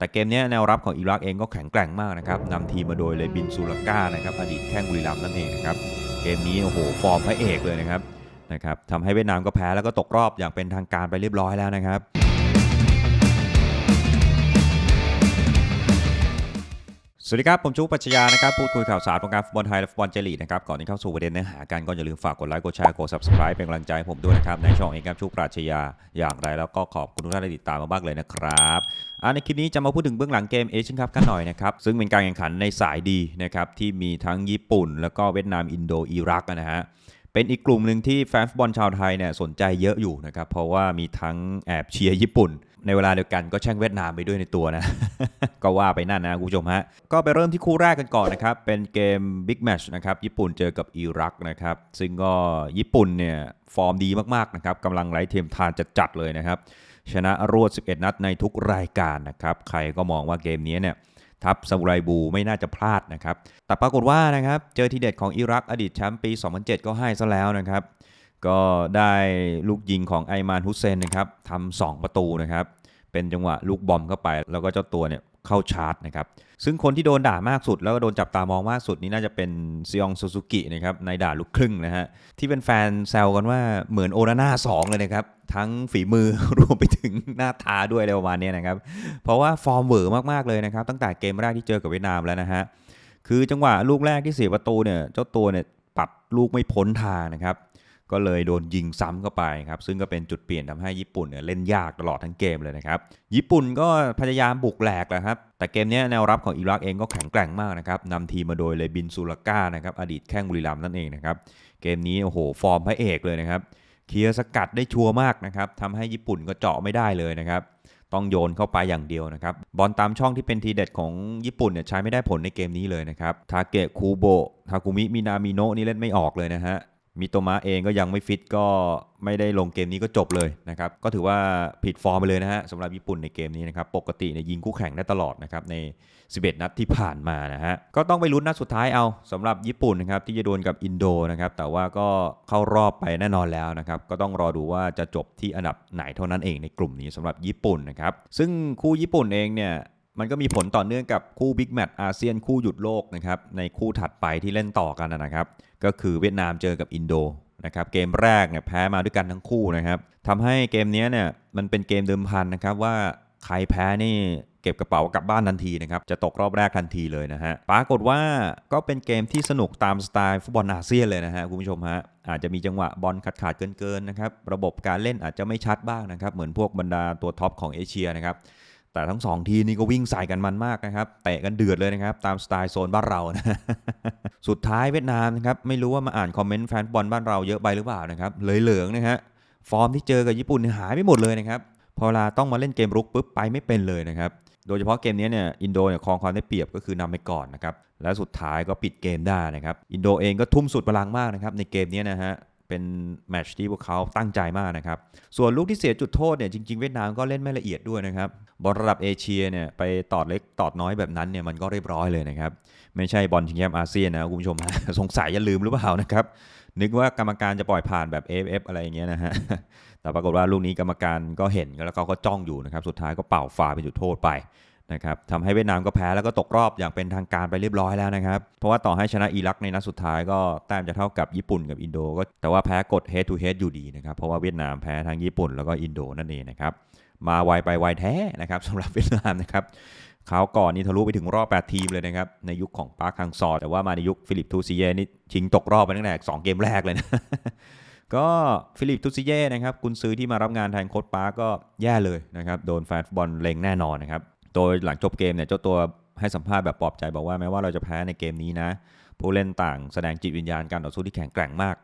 แต่เกมนี้แนวรับของอิรักเองก็แข็งแกร่งมากนะครับนำทีมมาโดยเลบินซูลาก้านะครับอดีตแข้งบุรีรัมย์นั่นเองนะครับเกมนี้โอ้โหฟอร์มพระเอกเลยนะครับนะครับทำให้เวียดนามก็แพ้แล้วก็ตกรอบอย่างเป็นทางการไปเรียบร้อยแล้วนะครับ สวัสดีครับ ผมชูปัชญานะครับ พูดคุยข่าวสารวงการฟุตบอลไทยและฟุตบอลเจลีนะครับ ก่อนที่เข้าสู่ประเด็นเนื้อหากันก็อย่าลืมฝากกดไลค์ กดแชร์ กด subscribe เป็นกำลังใจให้ผมด้วยนะครับ ในช่องเองครับชูปราชญาอย่างไรแล้วก็ขอบคุณทุกท่านที่ติดตามมาบ้างเลยนะครับอ่าในคลิปนี้จะมาพูดถึงเบื้องหลังเกมเอเชียนคัพกันหน่อยนะครับ ซึ่งเป็นการแข่งขันในสายดีนะครับที่มีทั้งญี่ปุ่น แล้วก็เวียดนามอินโดอิรักนะฮะเป็นอีกกลุ่มหนึ่งที่แฟนฟุตบอลชาวไทยเนี่ยสนใจเยอะอยู่นะครับเพราะว่ามีทั้งแอบเชียร์ญี่ปุ่น ในเวลาเดียวกันก็แช่งเวียดนามไปด้วยในตัวนะ ก็ว่าไปนั่นนะคุณผู้ชมฮะ ก็ไปเริ่มที่คู่แรกกันก่อนนะครับ เป็นเกมบิ๊กแมชนะครับ ญี่ปุ่นเจอกับอิรักนะครับ ซึ่งก็ญี่ปุ่นเนี่ยฟอร์มดีมากๆนะครับกำลังไร้เทียมทานจัดๆเลยนะครับ ชนะรวด 11 นัดในทุกรายการนะครับ ใครก็มองว่าเกมนี้เนี่ยทัพซามูไรบูไม่น่าจะพลาดนะครับ แต่ปรากฏว่านะครับ เจอทีเด็ดของอิรักอดีตแชมป์ปี 2007 ก็ให้ซะแล้วนะครับ ก็ได้ลูกยิงของไอมานฮุสเซนนะครับทำสองประตูนะครับ เป็นจังหวะลูกบอมเข้าไป แล้วก็เจ้าตัวเนี่ยเข้าชาร์จนะครับ ซึ่งคนที่โดนด่ามากสุด แล้วก็โดนจับตามองมากสุดนี่น่าจะเป็นซียองซูซูกินะครับในด่าลูกครึ่งนะฮะ ที่เป็นแฟนแซวกันว่าเหมือนโอนาน่าสองเลยนะครับ ทั้งฝีมือ รวมไปถึงหน้าตาด้วยอะไรประมาณนี้นะครับ เพราะว่าฟอร์มเวอร์มากๆเลยนะครับ ตั้งแต่เกมแรกที่เจอกับเวียดนามแล้วนะฮะคือจังหวะลูกแรกที่เสียประตูเนี่ยเจ้าตัวเนี่ยปัดลูกไม่พ้นทางนะครับ ก็เลยโดนยิงซ้ำเข้าไปครับซึ่งก็เป็นจุดเปลี่ยนทำให้ญี่ปุ่นเนี่ยเล่นยากตลอดทั้งเกมเลยนะครับญี่ปุ่นก็พยายามบุกแหลกแหละครับแต่เกมนี้แนวรับของอิรักเองก็แข็งแกร่งมากนะครับนำทีมมาโดยเลบินซูลาก้านะครับอดีตแข้งบุรีรัมย์นั่นเองนะครับเกมนี้โอ้โหฟอร์มพระเอกเลยนะครับเคลียร์สกัดได้ชัวร์มากนะครับทำให้ญี่ปุ่นก็เจาะไม่ได้เลยนะครับต้องโยนเข้าไปอย่างเดียวนะครับ บอลตามช่องที่เป็นทีเด็ดของญี่ปุ่นเนี่ยใช้ไม่ได้ผลในเกมนี้เลยนะครับ ทาเกะคูโบะทากุมิ มินามิโนะนี่เล่นไม่ออกเลยนะฮะ มิโตมะเองก็ยังไม่ฟิตก็ไม่ได้ลงเกมนี้ก็จบเลยนะครับ ก็ถือว่าผิดฟอร์มไปเลยนะฮะสำหรับญี่ปุ่นในเกมนี้นะครับ ปกติเนี่ยยิงคู่แข่งได้ตลอดนะครับใน 11 นัดที่ผ่านมานะฮะ ก็ต้องไปลุ้นนัดสุดท้ายเอาสำหรับญี่ปุ่นนะครับที่จะโดวลกับอินโดนะครับ แต่ว่าก็เข้ารอบไปแน่นอนแล้วนะครับ ก็ต้องรอดูว่าจะจบที่อันดับไหนเท่านั้นเองในกลุ่มนี้สำหรับญี่ปุ่นนะครับ ซึ่งคู่ญี่ปุ่นเองเนี่ย มันก็มีผลต่อเนื่องกับคู่บิ๊กแมตช์อาเซียนคู่หยุดโลกนะครับในคู่ถัดไปที่เล่นต่อกันนะครับ ก็คือเวียดนามเจอกับอินโดนะครับเกมแรกเนี่ยแพ้มาด้วยกันทั้งคู่นะครับทำให้เกมนี้เนี่ยมันเป็นเกมเดิมพันนะครับว่าใครแพ้นี่เก็บกระเป๋ากลับบ้านทันทีนะครับ จะตกรอบแรกทันทีเลยนะฮะ ปรากฏว่าก็เป็นเกมที่สนุกตามสไตล์ฟุตบอลอาเซียนเลยนะฮะ คุณผู้ชมฮะ อาจจะมีจังหวะบอลขาดขาดเกินๆนะครับ ระบบการเล่นอาจจะไม่ชัดบ้างนะครับ เหมือนพวกบรรดาตัวท็อปของเอเชียนะครับ แต่ทั้งสองทีนี่ก็วิ่งใส่กันมันมากนะครับเตะกันเดือดเลยนะครับ ตามสไตล์โซนบ้านเรานะสุดท้ายเวียดนามนะครับไม่รู้ว่ามาอ่านคอมเมนต์แฟนบอลบ้านเราเยอะไปหรือเปล่านะครับเลยเหลืองนะฮะฟอร์มที่เจอกับญี่ปุ่นหายไปหมดเลยนะครับพอเวลาต้องมาเล่นเกมรุกปุ๊บไปไม่เป็นเลยนะครับโดยเฉพาะเกมนี้เนี่ยอินโดเนี่ยครองความได้เปรียบก็คือนำไปก่อนนะครับและสุดท้ายก็ปิดเกมได้นะครับอินโดเองก็ทุ่มสุดพลังมากนะครับในเกมนี้นะฮะ เป็นแมตช์ที่พวกเขาตั้งใจมากนะครับ ส่วนลูกที่เสียจุดโทษเนี่ยจริงๆเวียดนามก็เล่นไม่ละเอียดด้วยนะครับบอลระดับเอเชียเนี่ยไปตอดเล็กตอดน้อยแบบนั้นเนี่ยมันก็เรียบร้อยเลยนะครับ ไม่ใช่บอลชิงแชมป์อาเซียนนะคุณผู้ชมสงสัยอย่าลืมหรือเปล่านะครับ นึกว่ากรรมการจะปล่อยผ่านแบบ AFF อะไรอย่างเงี้ยนะฮะแต่ปรากฏว่าลูกนี้กรรมการก็เห็นแล้วเขาก็จ้องอยู่นะครับสุดท้ายก็เป่าฟาเป็นจุดโทษไป นะครับทำให้เวียดนามก็แพ้แล้วก็ตกรอบอย่างเป็นทางการไปเรียบร้อยแล้วนะครับ เพราะว่าต่อให้ชนะอิรักในนัดสุดท้ายก็แต้มจะเท่ากับญี่ปุ่นกับอินโดก็แต่ว่าแพ้กด head to head อยู่ดีนะครับ เพราะว่าเวียดนามแพ้ทั้งญี่ปุ่นแล้วก็อินโดนั่นเองนะครับ มาไวไปไวแท้นะครับสำหรับเวียดนามนะครับคราวก่อนนี่ทะลุไปถึงรอบ 8 ทีมเลยนะครับ ในยุคของปาร์คฮังซอแต่ว่ามาในยุคฟิลิปทูซิเย่นี่ชิงตกรอบไปตั้งแต่2เกมแรกเลยนะก็ฟิลิปทูซิเย่นะครับกุนซื้อที่มารับงานแทนโค้ชปาร์ก็แย่เลยนะครับ โดนแฟนฟุตบอลเล็งแน่นอนนะครับ โดยหลังจบเกมเนี่ยเจ้าตัวให้สัมภาษณ์แบบปลอบใจบอกว่าแม้ว่าเราจะแพ้ในเกมนี้นะ ผู้เล่นต่างแสดงจิตวิญญาณการต่อสู้ที่แข็งแกร่งมาก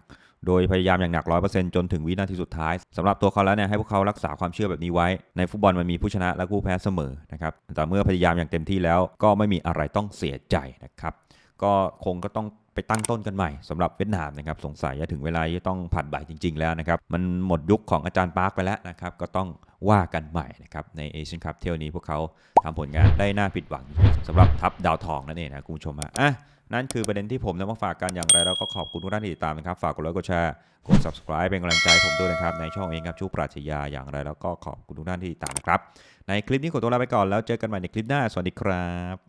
โดยพยายามอย่างหนัก100%จนถึงวินาทีสุดท้ายสำหรับตัวเขาแล้วเนี่ยให้พวกเขารักษาความเชื่อแบบนี้ไว้ ในฟุตบอลมันมีผู้ชนะและผู้แพ้เสมอนะครับแต่เมื่อพยายามอย่างเต็มที่แล้ว ก็ไม่มีอะไรต้องเสียใจนะครับก็คงก็ต้องไปตั้งต้นกันใหม่สำหรับเวียดนามนะครับสงสัยจะถึงเวลาที่ต้องผัดใบจริง ๆ แล้วนะครับมันหมดยุคของอาจารย์ปาร์คไปแล้วนะครับก็ต้อง ว่ากันใหม่นะครับในเอเชียนคัพเที่ยวนี้พวกเขาทำผลงานได้น่าผิดหวังสำหรับทัพดาวทองนั่นเองนะคุณผู้ชมอะอะนั่นคือประเด็นที่ผมนำมาฝากกันอย่างไรแล้วก็ขอบคุณทุกท่านที่ติดตามนะครับ ฝากกดไลค์กดแชร์กด subscribe เป็นกำลังใจผมด้วยนะครับ ในช่องเองครับชูปราชญาอย่างไรแล้วก็ขอบคุณทุกท่านที่ติดตามนะครับ ในคลิปนี้ขอตัวลาไปก่อนแล้วเจอกันใหม่ในคลิปหน้าสวัสดีครับ